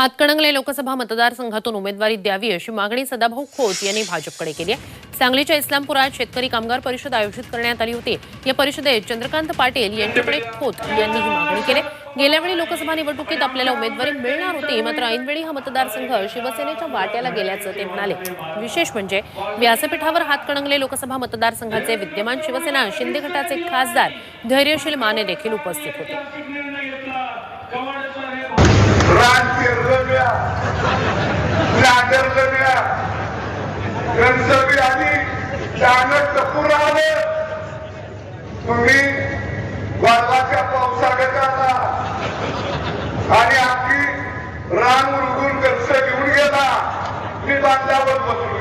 हातकणंगले लोकसभा मतदारसंघातून उमेदवारी द्यावी अशी मागणी सदाभाऊ खोत यांनी भाजपकडे केली आहे. सांगलीच्या इस्लामपुरात शेतकरी कामगार परिषद आयोजित करण्यात आली होती. या परिषदेत चंद्रकांत पाटील यांच्याकडे खोत यांनी ही मागणी केली. गेल्यावेळी लोकसभा निवडणुकीत आपल्याला उमेदवारी मिळणार होती. मात्र ऐनवेळी हा मतदारसंघ शिवसेनेच्या वाट्याला गेल्याचं ते म्हणाले. विशेष म्हणजे व्यासपीठावर हातकणंगले लोकसभा मतदारसंघाचे विद्यमान शिवसेना शिंदे गटाचे खासदार धैर्यशील माने देखील उपस्थित होते. त्यानं कपूर आलं तुम्ही वादळाच्या पावसाकडे आला आणि आपली रान उडवून गणस घेऊन गेला. मी बांधल्यावर बसलो